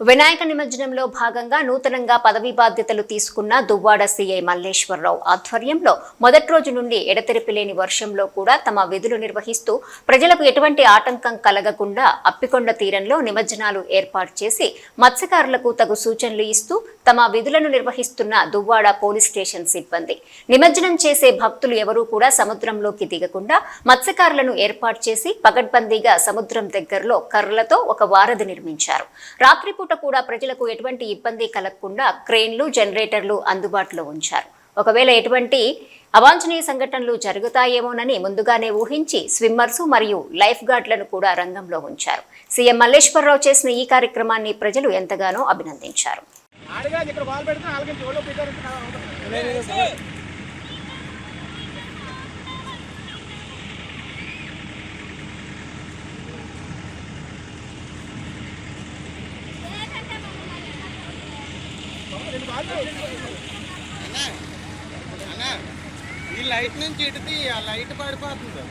వినాయక నిమజ్జనంలో భాగంగా నూతనంగా పదవీ బాధ్యతలు తీసుకున్న దువ్వాడ సీఐ మల్లేశ్వరరావు ఆధ్వర్యంలో మొదటి రోజు నుండి ఎడతెరిపి లేని వర్షంలో కూడా తమ విధులు నిర్వహిస్తూ ప్రజలకు ఎటువంటి ఆటంకం కలగకుండా అప్పికొండ తీరంలో నిమజ్జనాలు ఏర్పాటు చేసి మత్స్యకారులకు తగు సూచనలు ఇస్తూ తమ విధులను నిర్వహిస్తున్న దువ్వాడ పోలీస్ స్టేషన్ సిబ్బంది. నిమజ్జనం చేసే భక్తులు ఎవరూ కూడా సముద్రంలోకి దిగకుండా మత్స్యకారులను ఏర్పాటు చేసి పగడ్బందీగా సముద్రం దగ్గరలో కర్రలతో ఒక వారధి నిర్మించారు. రాత్రిపూట కూడా ప్రజలకు ఎటువంటి ఇబ్బంది కలగకుండా క్రేన్లు జనరేటర్లు అందుబాటులో ఉంచారు. ఒకవేళ ఎటువంటి అవాంఛనీయ సంఘటనలు జరుగుతాయేమోనని ముందుగానే ఊహించి స్విమ్మర్స్ మరియు లైఫ్ గార్డులను కూడా రంగంలో ఉంచారు. సీఎం మల్లేశ్వరరావు చేసిన ఈ కార్యక్రమాన్ని ప్రజలు ఎంతగానో అభినందించారు. ఆడగా ఇక్కడ బాల్ పెడితే వాళ్ళకి జోలో పెట్టారు ఈ లైట్ నుంచి ఇటుది ఆ లైట్ పడిపోతుంది.